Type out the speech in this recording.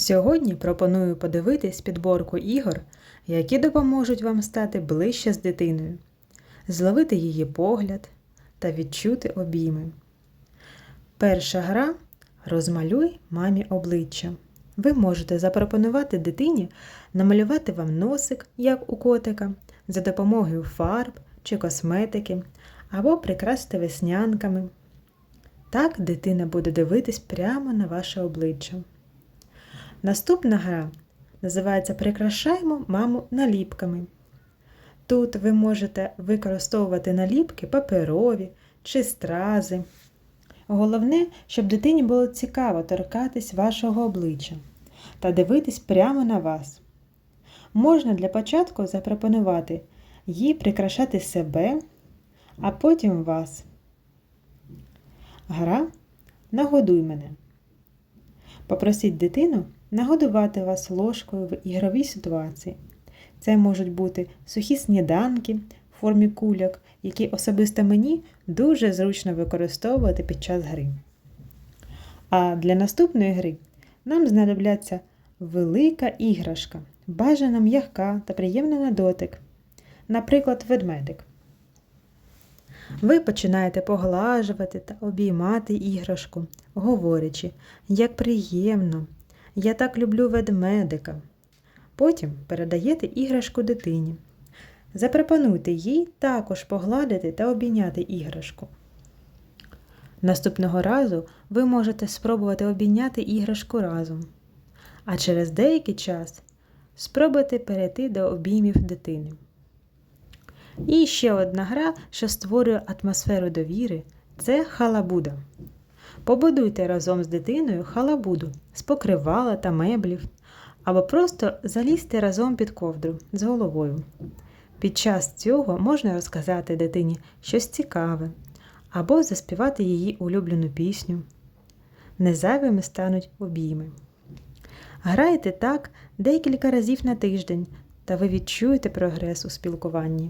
Сьогодні пропоную подивитись підборку ігор, які допоможуть вам стати ближче з дитиною, зловити її погляд та відчути обійми. Перша гра розмалюй мамі обличчя. Ви можете запропонувати дитині намалювати вам носик, як у котика, за допомогою фарб чи косметики, або прикрасити веснянками. Так дитина буде дивитись прямо на ваше обличчя. Наступна гра називається Прикрашаємо маму наліпками. Тут ви можете використовувати наліпки паперові чи стрази. Головне, щоб дитині було цікаво торкатись вашого обличчя та дивитись прямо на вас. Можна для початку запропонувати їй прикрашати себе, а потім вас. Гра Нагодуй мене. Попросіть дитину нагодувати вас ложкою в ігровій ситуації. Це можуть бути сухі сніданки в формі кульок, які особисто мені дуже зручно використовувати під час гри. А для наступної гри нам знадобляться велика іграшка, бажана м'яка та приємна на дотик, наприклад, ведмедик. Ви починаєте поглажувати та обіймати іграшку, говорячи, як приємно, я так люблю ведмедика. Потім передаєте іграшку дитині. Запропонуйте їй також погладити та обійняти іграшку. Наступного разу ви можете спробувати обійняти іграшку разом, а через деякий час спробуйте перейти до обіймів дитини. І ще одна гра, що створює атмосферу довіри, це халабуда. Побудуйте разом з дитиною халабуду з покривала та меблів, або просто залізьте разом під ковдру з головою. Під час цього можна розказати дитині щось цікаве, або заспівати її улюблену пісню. Незайвими стануть обійми. Грайте так декілька разів на тиждень, та ви відчуєте прогрес у спілкуванні.